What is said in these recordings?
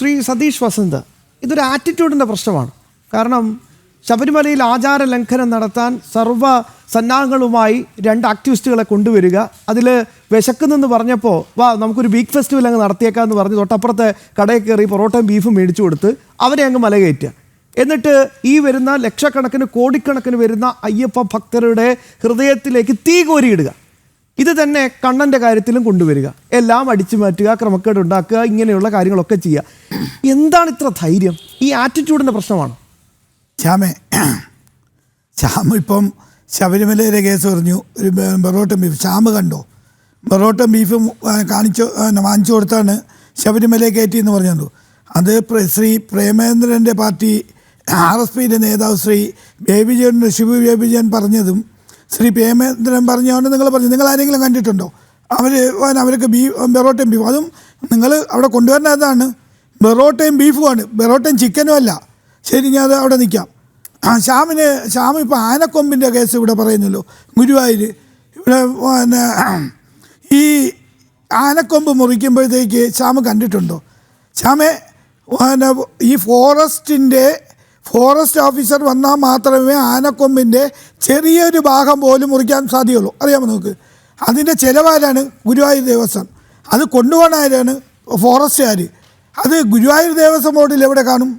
ശ്രീ സതീഷ് വസന്ത്. ഇതൊരു ആറ്റിറ്റ്യൂഡിന്റെ പ്രശ്നമാണ്. കാരണം ശബരിമലയിൽ ആചാര ലംഘനം നടത്താൻ സർവ സന്നാഹങ്ങളുമായി രണ്ട് ആക്ടിവിസ്റ്റുകളെ കൊണ്ടുവരിക അതിൽ വിശക്കുന്നെന്ന് പറഞ്ഞപ്പോൾ വാ നമുക്കൊരു ബീക്ക് ഫെസ്റ്റിവൽ അങ്ങ് നടത്തിയേക്കാന്ന് പറഞ്ഞ് തൊട്ടപ്പുറത്തെ കടയിൽ കയറി പൊറോട്ടയും ബീഫും മേടിച്ചു കൊടുത്ത് അവരെ അങ്ങ് മലകയറ്റുക എന്നിട്ട് ഈ വരുന്ന ലക്ഷക്കണക്കിന് കോടിക്കണക്കിന് വരുന്ന അയ്യപ്പ ഭക്തരുടെ ഹൃദയത്തിലേക്ക് തീ കോരിയിടുക. ഇത് തന്നെ കണ്ണന്റെ കാര്യത്തിലും കൊണ്ടുവരിക. എല്ലാം അടിച്ചു മാറ്റുക ക്രമക്കേട് ഉണ്ടാക്കുക ഇങ്ങനെയുള്ള കാര്യങ്ങളൊക്കെ ചെയ്യുക. എന്താണ് ഇത്ര ധൈര്യം? ഈ ആറ്റിറ്റ്യൂഡിന്റെ പ്രശ്നമാണ്. ശ്യാമേ ശ്യാമ ഇപ്പം ശബരിമലയിലെ കേസ് പറഞ്ഞു. ഒരു ബെറോട്ടം ബീഫ്. ശ്യാമ് കണ്ടോ? ബെറോട്ടം ബീഫും കാണിച്ചു വാങ്ങിച്ചു കൊടുത്താണ് ശബരിമലയെ കയറ്റി എന്ന് പറഞ്ഞത് അത് ശ്രീ പ്രേമേന്ദ്രന്റെ പാർട്ടി ആർ എസ് പിയുടെ നേതാവ് ശ്രീ ബേബിജൻ ശിവ ബേബിജൻ പറഞ്ഞതും ശ്രീ പേമേന്ദ്രൻ പറഞ്ഞുകൊണ്ട് നിങ്ങൾ പറഞ്ഞു. നിങ്ങൾ ആരെങ്കിലും കണ്ടിട്ടുണ്ടോ? അവർ അവർക്ക് ബീഫ് ബെറോട്ടയും ബീഫ്. അതും നിങ്ങൾ അവിടെ കൊണ്ടുവരുന്നതാണ് ബെറോട്ടയും ബീഫുമാണ്. ബെറോട്ടയും ചിക്കനും അല്ല. ശരി ഞാൻ അവിടെ നിൽക്കാം. ആ ശ്യാമിന് ശ്യാം ഇപ്പോൾ ആനക്കൊമ്പിന്റെ കേസ് ഇവിടെ പറയുന്നല്ലോ ഗുരുവായൂർ. ഇവിടെ പിന്നെ ഈ ആനക്കൊമ്പ് മുറിക്കുമ്പോഴത്തേക്ക് ശ്യാം കണ്ടിട്ടുണ്ടോ? ശ്യാമെ പിന്നെ ഈ ഫോറസ്റ്റിന്റെ ഫോറസ്റ്റ് ഓഫീസർ വന്നാൽ മാത്രമേ ആനക്കൊമ്പിന്റെ ചെറിയൊരു ഭാഗം പോലും മുറിക്കാൻ സാധ്യമുള്ളൂ അറിയാമോ നമുക്ക് അതിന്റെ ചിലവാരാണ് ഗുരുവായൂർ ദേവസ്വം. അത് കൊണ്ടുപോകണാരാണ് ഫോറസ്റ്റുകാർ അത് ഗുരുവായൂർ ദേവസ്വം ബോർഡിൽ എവിടെ കാണും?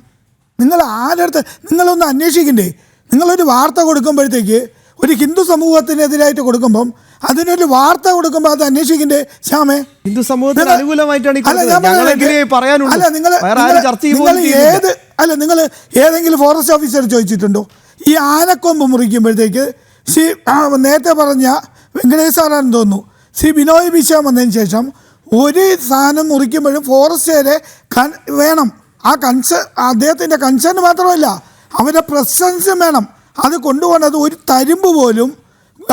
നിങ്ങൾ ആരടുത്ത് നിങ്ങളൊന്ന് അന്വേഷിക്കണ്ടേ? നിങ്ങളൊരു വാർത്ത കൊടുക്കുമ്പോഴത്തേക്ക് ഒരു ഹിന്ദു സമൂഹത്തിനെതിരായിട്ട് കൊടുക്കുമ്പം അതിനൊരു വാർത്ത കൊടുക്കുമ്പോൾ അത് അന്വേഷിക്കണ്ടേ? ശ്യാമേ? ഹിന്ദു സമൂഹത്തിന് അനുകൂലമായിട്ടാണ് അല്ല, നിങ്ങൾ ഏത് അല്ല നിങ്ങൾ ഏതെങ്കിലും ഫോറസ്റ്റ് ഓഫീസർ ചോദിച്ചിട്ടുണ്ടോ? ഈ ആനക്കൊമ്പ് മുറിക്കുമ്പോഴത്തേക്ക് ശ്രീ നേരത്തെ പറഞ്ഞ വെങ്കടേഷ് സാറാണെന്ന് തോന്നുന്നു. ശ്രീ ബിനോയ് വിശ്വം വന്നതിന് ശേഷം ഒരു സാധനം മുറിക്കുമ്പോഴും ഫോറസ്റ്റുകാരെ കൺ വേണം. ആ കൺസ അദ്ദേഹത്തിന്റെ കൺസേൺ മാത്രമല്ല അവരുടെ പ്രസൻസും വേണം. അത് കൊണ്ടുപോകുന്നത് ഒരു തരുമ്പ് പോലും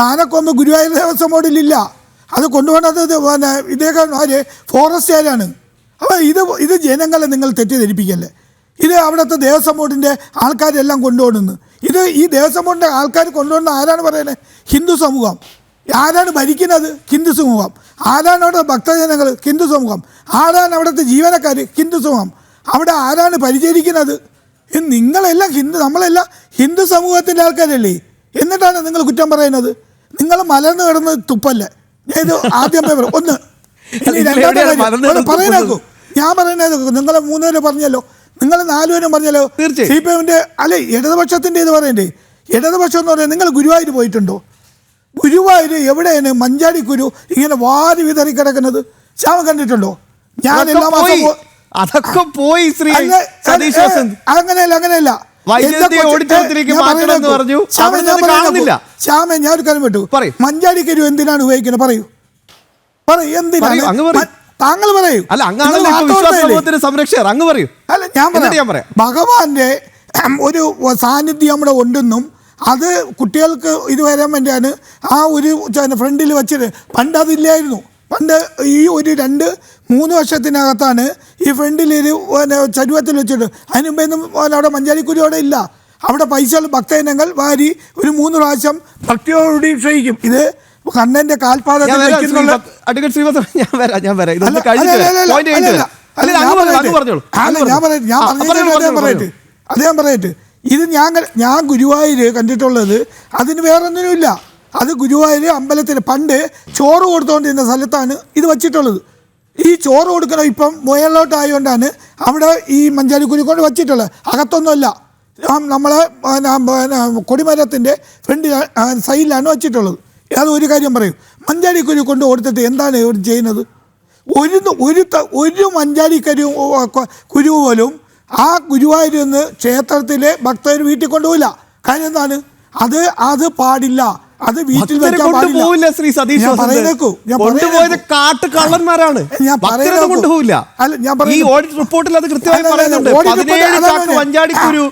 ആനക്കൊമ്പ് ഗുരുവായൂർ ദേവസ്വം ബോർഡിലില്ല അത് കൊണ്ടുപോകുന്നത് ഇത് പിന്നെ ഇദ്ദേഹം ആര്? ഫോറസ്റ്റുകാരാണ്. അപ്പോൾ ഇത് ഇത് ജനങ്ങളെ നിങ്ങൾ തെറ്റിദ്ധരിപ്പിക്കല്ലേ? ഇത് അവിടുത്തെ ദേവസ്വം ബോർഡിന്റെ ആൾക്കാരെല്ലാം കൊണ്ടുപോകുന്നു. ഇത് ഈ ദേവസ്വം ബോർഡിന്റെ ആൾക്കാർ കൊണ്ടുപോകുന്ന ആരാണ് പറയുന്നത്? ഹിന്ദു സമൂഹം. ആരാണ് ഭരിക്കുന്നത്? ഹിന്ദു സമൂഹം. ആരാണ് അവിടെ ഭക്തജനങ്ങൾ? ഹിന്ദു സമൂഹം. ആരാണ് അവിടുത്തെ ജീവനക്കാർ ഹിന്ദു സമൂഹം. അവിടെ ആരാണ് പരിചരിക്കുന്നത്? നിങ്ങളെല്ലാം ഹിന്ദു നമ്മളെല്ലാം ഹിന്ദു സമൂഹത്തിന്റെ ആൾക്കാരല്ലേ? എന്നിട്ടാണ് നിങ്ങൾ കുറ്റം പറയുന്നത്. നിങ്ങൾ മലർന്ന് കിടന്നത് തുപ്പല്ലേ? ഞാൻ ഇത് ആദ്യം പേപ്പർ. ഒന്ന്. ഇനി രണ്ടാമത്തെ കാര്യം, ഞാൻ പറയുന്നത് നിങ്ങളെ മൂന്നുപേരും പറഞ്ഞല്ലോ. നിങ്ങൾ നാലുപേരും പറഞ്ഞല്ലോ. സി പി എമ്മിന്റെ അല്ലെ ഇടതുപക്ഷത്തിന്റെ ഇത് പറയണ്ടേ? ഇടതുപക്ഷം എന്ന് പറയുന്നത് നിങ്ങൾ ഗുരുവായൂർ പോയിട്ടുണ്ടോ? ഗുരുവായൂർ എവിടെയാണ് മഞ്ചാടി കുരു ഇങ്ങനെ വാരി വിതറി കിടക്കുന്നത്? ശ്യാമ കണ്ടിട്ടുണ്ടോ? ഞാൻ എല്ലാ മാസം അതൊക്കെ പോയി ശ്രീ അങ്ങനെയല്ല അങ്ങനെയല്ല. ശ്യാമേ, ഞാൻ ഒരു കാര്യം വിട്ടു മഞ്ചാടിക്കരു മഞ്ചാടി കരു എന്തിനാണ് ഉപയോഗിക്കുന്നത്? പറയൂ. പറയൂ എന്തിനാണ്? താങ്കൾ പറയൂ. അല്ല? സമൂഹത്തിന്റെ സംരക്ഷകർ. അങ്ങ് പറയൂ. അല്ല ഞാൻ പറയാം. ഭഗവാന്റെ ഒരു സാന്നിധ്യം നമ്മുടെ ഉണ്ടെന്നും അത് കുട്ടികൾക്ക് ഇത് വരാൻ വേണ്ടിയാണ് ആ ഒരു ഫ്രണ്ടിൽ വെച്ചിട്ട് പണ്ട് അതില്ലായിരുന്നു പണ്ട് ഈ ഒരു രണ്ട് മൂന്ന് വർഷത്തിനകത്താണ് ഈ ഫ്രണ്ടിൽ ഒരു പിന്നെ ചരുവത്തിൽ വെച്ചിട്ട്. അതിന് മുമ്പേന്നും പിന്നെ അവിടെ മഞ്ചാടിക്കുരി അവിടെ ഇല്ല. അവിടെ പൈസ ഭക്തജനങ്ങൾ വാരി ഒരു മൂന്ന് പ്രാവശ്യം ഭക്തിയോടുകൂടി ക്ഷയിക്കും. ഇത് കണ്ണന്റെ കാൽപാത കാൽപാദത്തിൽ ഞാൻ വരാം ഞാൻ വരാം ഇതൊന്ന് കഴിഞ്ഞിട്ട് അല്ല, ഞാൻ പറയട്ടെ. ഞാൻ പറയട്ടെ അദ്ദേഹം പറയട്ടെ ഇത് ഞാൻ ഞാൻ ഗുരുവായൂർ കണ്ടിട്ടുള്ളത് അതിന് വേറൊന്നിനുമില്ല. അത് ഗുരുവായൂർ അമ്പലത്തിന് പണ്ട് ചോറ് കൊടുത്തുകൊണ്ടിരുന്ന സ്ഥലത്താണ് ഇത് വച്ചിട്ടുള്ളത്. ഈ ചോറ് കൊടുക്കണം ഇപ്പം മുയലോട്ടായതുകൊണ്ടാണ് അവിടെ ഈ മഞ്ചാലിക്കുരി കൊണ്ട് വച്ചിട്ടുള്ളത്. അകത്തൊന്നുമല്ല. നമ്മളെ കൊടിമരത്തിന്റെ ഫ്രണ്ട് സൈഡിലാണ് വച്ചിട്ടുള്ളത്. അത് ഒരു കാര്യം പറയും. മഞ്ചാലിക്കുരി കൊണ്ട് കൊടുത്തിട്ട് എന്താണ് ഇവർ ചെയ്യുന്നത്? ഒരു ഒരു ഒരു മഞ്ചാടി കരു പോലും ആ ഗുരുവായൂരിൽ നിന്ന് ക്ഷേത്രത്തിലെ ഭക്തർ വീട്ടിൽ കൊണ്ടുപോയില്ല കാര്യം എന്താണ്? അത് അത് പാടില്ല. അത് വീട്ടിൽ പാടില്ല. ശ്രീ സതീഷ് കൊണ്ടുപോയത് കാട്ട് കള്ളന്മാരാണ് ഞാൻ പറയുന്നത് ഞാൻ ഈ ഓഡിറ്റ് റിപ്പോർട്ടിൽ അത് കൃത്യമായി പറയുന്നുണ്ട്. പതിനേഴ് ചാക്ക് വഞ്ചാടിക്കുരു.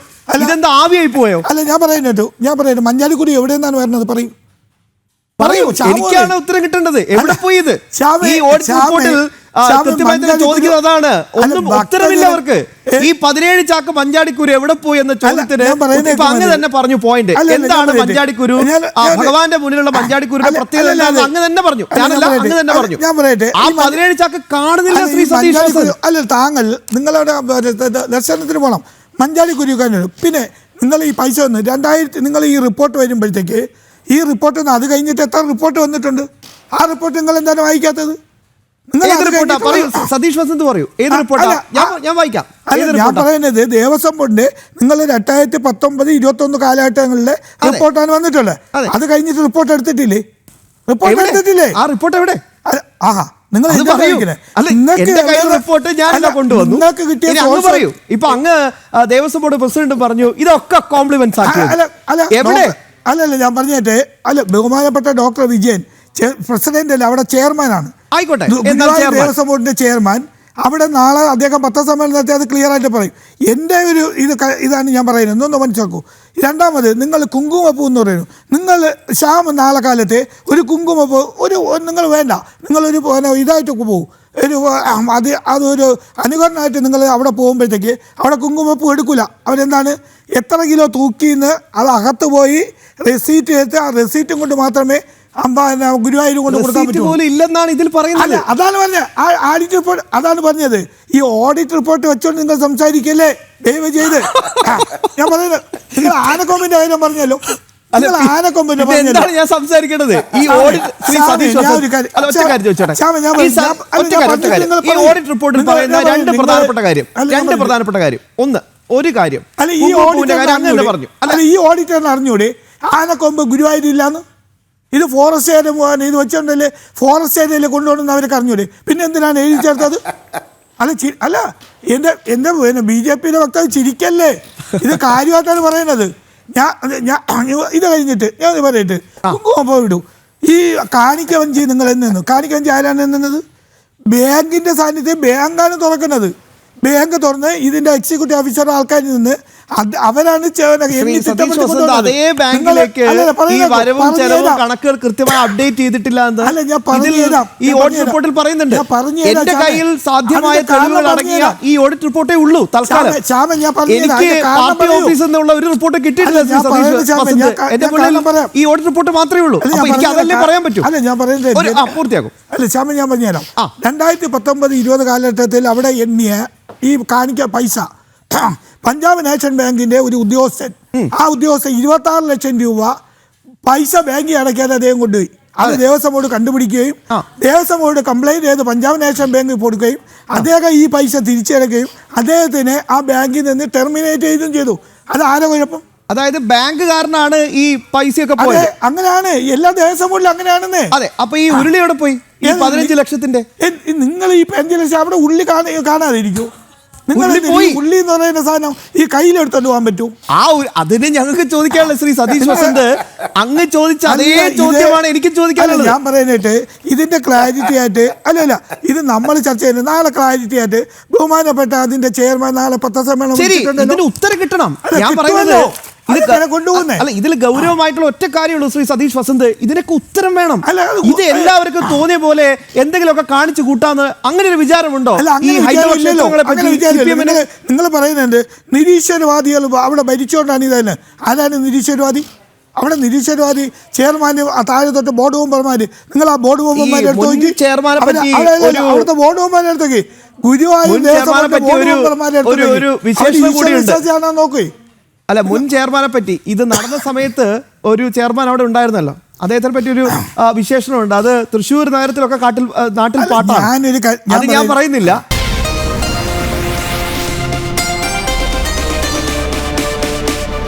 ഇതെന്താ ആവിയായി പോയോ? അല്ല ഞാൻ പറയുന്നു ഞാൻ പറയുന്നു മഞ്ചാടിക്കുരി എവിടെ നിന്നാണ് വരുന്നത് പറയൂ. പറയൂ എനിക്കാണ് ഉത്തരം കിട്ടേണ്ടത്. എവിടെ പോയി ഇത് ഈ ഓഡിറ്റ് റിപ്പോർട്ടിൽ കൃത്യമായി തന്നെ ചോദിക്കുന്നത് അതാണ്. ഒന്നും ഉത്തരമില്ല അവർക്ക്. ഈ പതിനേഴ് ചാക്ക് മഞ്ചാടിക്കുരു എവിടെ പോയി എന്ന ചോദ്യത്തിന് അങ്ങ് തന്നെ പറഞ്ഞു പോയിന്റ് എന്താണ്. മഞ്ചാടിക്കുരു ഭഗവാന്റെ മുന്നിലുള്ള മഞ്ചാടിക്കുരുടെ പ്രത്യേകത അങ്ങ് തന്നെ പറഞ്ഞു. ഞാനല്ല അങ്ങ് തന്നെ പറഞ്ഞു. ഞാൻ പറയട്ടെ. ആ പതിനേഴ് ചാക്ക് കാണുന്നില്ല ശ്രീ സതീഷ് അല്ല താങ്കൾ നിങ്ങളുടെ ദർശനത്തിന് പോകണം മഞ്ചാടിക്കുരു കുരുക്കാനും പിന്നെ നിങ്ങൾ ഈ പൈസ വന്ന് രണ്ടായിരത്തി നിങ്ങൾ ഈ റിപ്പോർട്ട് വരുമ്പോഴത്തേക്ക് ഈ റിപ്പോർട്ട് അത് കഴിഞ്ഞിട്ട് എത്ര റിപ്പോർട്ട് വന്നിട്ടുണ്ട്? ആ റിപ്പോർട്ട് നിങ്ങൾ എന്താണ് വായിക്കാത്തത്? സതീഷ് വസന്ത് പറയൂ. ഏത് ഞാൻ വായിക്കാം. ഞാൻ പറയുന്നത് ദേവസ്വം ബോർഡിന്റെ നിങ്ങൾ രണ്ടായിരത്തി പത്തൊമ്പത് ഇരുപത്തി ഒന്ന് കാലഘട്ടങ്ങളിലെ റിപ്പോർട്ടാണ് വന്നിട്ടുള്ളത്. അത്. കഴിഞ്ഞിട്ട് റിപ്പോർട്ട് എടുത്തിട്ടില്ലേ? റിപ്പോർട്ട്? എടുത്തിട്ടില്ലേ? ആ റിപ്പോർട്ട് എവിടെ? ആഹാ നിങ്ങൾ റിപ്പോർട്ട് ഞാൻ അല്ല, കൊണ്ടുവന്നു. നിങ്ങൾക്ക് കിട്ടിയ പറയൂ. ഇപ്പൊ അങ്ങ് ദേവസ്വം ബോർഡ് പ്രസിഡന്റ് പറഞ്ഞു ഇതൊക്കെ കോംപ്ലിമെന്റ്സ് ആക്കി എവിടെ? അല്ലല്ല ഞാൻ പറഞ്ഞേട്ടെ അല്ല ബഹുമാനപ്പെട്ട ഡോക്ടർ വിജയൻ പ്രസിഡന്റ് അല്ല അവിടെ ചെയർമാനാണ്. ആയിക്കോട്ടെ ദേവസ്വം ബോർഡിന്റെ ചെയർമാൻ. അവിടെ നാളെ അദ്ദേഹം പത്രസമ്മേളനം നടത്തി അത് ക്ലിയർ ആയിട്ട് പറയും. എന്റെ ഒരു ഇത് ഇതാണ് ഞാൻ പറയുന്നത്. ഒന്നൊന്ന് മനസ്സിലാക്കൂ രണ്ടാമത് നിങ്ങൾ കുങ്കുമപ്പൂ എന്ന് പറയുന്നു. നിങ്ങൾ ശ്യാം നാളെ കാലത്തെ ഒരു കുങ്കുമപ്പൂ ഒരു നിങ്ങൾ വേണ്ട. നിങ്ങളൊരു ഇതായിട്ടൊക്കെ ഇതായിട്ട് പോകും. ഒരു അത് അതൊരു അനുകരണമായിട്ട് നിങ്ങൾ അവിടെ പോകുമ്പോഴത്തേക്ക് അവിടെ കുങ്കുമപ്പൂ എടുക്കില്ല അവരെന്താണ്? എത്ര കിലോ തൂക്കിന്ന് അത് അകത്ത് പോയി റെസീറ്റ് എടുത്ത് ആ റെസീറ്റും കൊണ്ട് മാത്രമേ ഗുരുവായൂർ കൊണ്ട് കൊടുക്കാൻ പറ്റുള്ളൂ ഇല്ലെന്നാണ് ഇതിൽ പറയുന്നത്. അതാണ് പറഞ്ഞത് ആ ആഡിറ്റ് റിപ്പോർട്ട് അതാണ് പറഞ്ഞത്. ഈ ഓഡിറ്റ് റിപ്പോർട്ട് വെച്ചോണ്ട് നിങ്ങൾ സംസാരിക്കല്ലേ? ദയവ് ചെയ്ത്. ഞാൻ പറയുന്നത്. നിങ്ങൾ ആനക്കോമിന്റെ കാര്യം പറഞ്ഞല്ലോ. പിന്നെ എന്താണ് ഞാൻ സംസാരിക്കേണ്ടത് ഈ ഓഡിറ്റ് ഈ. ഓഡിറ്റ് റിപ്പോർട്ടിൽ പറയുന്ന രണ്ട് പ്രധാനപ്പെട്ട കാര്യം രണ്ട്. പ്രധാനപ്പെട്ട കാര്യം. ഒന്ന് ഒരു കാര്യം. അല്ല ഈ പറഞ്ഞു. അല്ല. ഈ ഓഡിറ്ററിന് അറിഞ്ഞൂടെ? ആനക്കൊമ്പ് ഗുരുവായൂരില്ലാന്ന് ഇത് ഫോറസ്റ്റ് ഏരിയ ഇത് വെച്ചോണ്ടല്ലേ ഫോറസ്റ്റ് ഏരിയയിൽ കൊണ്ടുപോകണമെന്ന് അവർക്ക് അറിഞ്ഞൂടെ? പിന്നെ എന്തിനാണ് എഴുതി ചേർത്തത്? അല്ല അല്ല എന്റെ എന്റെ പിന്നെ ബി ജെ പിയുടെ വക്താവ് ചിരിക്കല്ലേ? ഇത് കാര്യമായിട്ടാണ് പറയുന്നത്. ഞാൻ ഞാൻ ഇത് കഴിഞ്ഞിട്ട് ഞാൻ ഇത് പറയട്ടെ. കുങ്കുമപ്പോ വിടൂ. ഈ കാണിക്ക വഞ്ചി നിങ്ങൾ എന്ന് കാണിക്ക വഞ്ചി ആരാണ് എന്നത് ബാങ്കിന്റെ സാന്നിധ്യം ബാങ്കാണ് തുറക്കുന്നത്. ബാങ്ക് തുറന്ന് ഇതിന്റെ എക്സിക്യൂട്ടീവ് ഓഫീസർ ആൾക്കാരിൽ നിന്ന് അവരാണ്. അതേ ബാങ്കിലേക്ക് ഈ വരവും ചെലവും കണക്കുകൾ കൃത്യമായി അപ്ഡേറ്റ് ചെയ്തിട്ടില്ല എന്ന് ഈ ഓഡിറ്റ് റിപ്പോർട്ടിൽ പറയുന്നുണ്ട് എന്റെ. കയ്യിൽ സാധ്യമായ തെളിവുകൾ അടങ്ങിയ ഈ ഓഡിറ്റ് റിപ്പോർട്ടേ ഉള്ളൂ തൽക്കാലം. എനിക്ക് പാർട്ടി. ഓഫീസിൽ നിന്നുള്ള ഒരു റിപ്പോർട്ട് കിട്ടിയിട്ടില്ല എന്റെ. ഈ ഓഡിറ്റ് റിപ്പോർട്ട് മാത്രമേ ഉള്ളൂ എനിക്ക്. അതല്ലേ പറയാൻ പറ്റൂ അല്ല ഞാൻ പറയുന്നത് പൂർത്തിയാകും അല്ല ശ്യാമ ഞാൻ പറഞ്ഞുതരാം രണ്ടായിരത്തി പത്തൊമ്പത് ഇരുപത് കാലഘട്ടത്തിൽ അവിടെ എണ്ണിയ ഈ കാണിക്ക പൈസ. പഞ്ചാബ് നാഷണൽ ബാങ്കിന്റെ ഒരു ഉദ്യോഗസ്ഥൻ. ആ ഉദ്യോഗസ്ഥൻ ഇരുപത്തി ആറ് ലക്ഷം രൂപ പൈസ ബാങ്കിൽ അടയ്ക്കാതെ അദ്ദേഹം കൊണ്ടുപോയി അത് ദേവസ്വം ബോർഡ് കണ്ടുപിടിക്കുകയും. ദേവസ്വം ബോർഡ് കംപ്ലൈന്റ് ചെയ്ത് പഞ്ചാബ് നാഷണൽ ബാങ്കിൽ കൊടുക്കുകയും അദ്ദേഹം ഈ പൈസ തിരിച്ചടക്കുകയും അദ്ദേഹത്തിന് ആ ബാങ്കിൽ നിന്ന് ടെർമിനേറ്റ് ചെയ്തും ചെയ്തു. അത് ആരോ കുഴപ്പം? അതായത് ബാങ്കുകാരനാണ് ഈ പൈസയൊക്കെ പോയത്. അങ്ങനെയാണ്. എല്ലാ ദേവസ്വം ബോർഡിലും അങ്ങനെയാണെന്നേ. അതെ അപ്പൊ ഈ ഉരുളി എവിടെ പോയി? പതിനഞ്ച് ലക്ഷത്തിന്റെ? നിങ്ങൾ ഈ പതിനഞ്ച് ലക്ഷം അവിടെ ഉള്ളി കാണാ കാണാതിരിക്കൂ. നിങ്ങൾ ഉള്ളി ഈ പോയി. ഉള്ളി എന്ന് പറയുന്ന സാധനം ഈ കയ്യിലെടുത്തോണ്ട് പോകാൻ പറ്റൂ? ആ അതിന് ഞങ്ങൾക്ക് ചോദിക്കാനുള്ള ശ്രീ സതീഷ് വസന്ത്. അങ്ങ് ചോദിച്ച അതേ ചോദ്യമാണ് എനിക്ക് ചോദിക്കാനുള്ളത്. ഞാൻ പറയാനായിട്ട് ഇതിന്റെ ക്ലാരിറ്റി ആയിട്ട് അല്ല അല്ല ഇത് നമ്മൾ ചർച്ച ചെയ്യുന്നത് നാളെ ക്ലാരിറ്റി ആയിട്ട് ബഹുമാനപ്പെട്ട അതിന്റെ ചെയർമാൻ നാളെ പത്രസമ്മേളനം ഉത്തരം കിട്ടണം. ഞാൻ പറയുന്നത് അല്ല ഇതിൽ ഗൗരവമായിട്ടുള്ള ഒറ്റ കാര്യമുള്ളൂ ശ്രീ സതീഷ് വസന്ത്. ഇതിനൊക്കെ ഉത്തരം വേണം. ഇത് എല്ലാവർക്കും തോന്നിയ പോലെ എന്തെങ്കിലുമൊക്കെ കാണിച്ചു കൂട്ടാന്ന് അങ്ങനെ ഒരു വിചാരമുണ്ടോ നിങ്ങൾ പറയുന്നുണ്ട് നിരീശ്വരവാദികൾ അവിടെ ഭരിച്ചുകൊണ്ടാണ് ഇതന്നെ. ആരാണ് നിരീശ്വരവാദി? അവിടെ നിരീശ്വരവാദി ചെയർമാൻ താഴെ തൊട്ട് ബോർഡ് മെമ്പർമാര്. നിങ്ങൾ ആ ബോർഡ് മെമ്പർമാരെ എടുത്ത് അവിടുത്തെ ബോർഡ് മെമ്പർമാരെ എടുത്തോക്കി ഗുരുവായൂർ ദേവസ്വം ബോർഡ് ഒരു- മെമ്പർമാരെ എടുത്ത് നോക്കി. അല്ല മുൻ ചെയർമാനെ പറ്റി ഇത് നടന്ന സമയത്ത് ഒരു ചെയർമാൻ അവിടെ ഉണ്ടായിരുന്നല്ലോ. അദ്ദേഹത്തിനെ പറ്റി ഒരു വിശേഷണമുണ്ട്. അത് തൃശ്ശൂർ നഗരത്തിലൊക്കെ കാട്ടിൽ നാട്ടിൽ പാട്ടാണ്. അത് ഞാൻ പറയുന്നില്ല.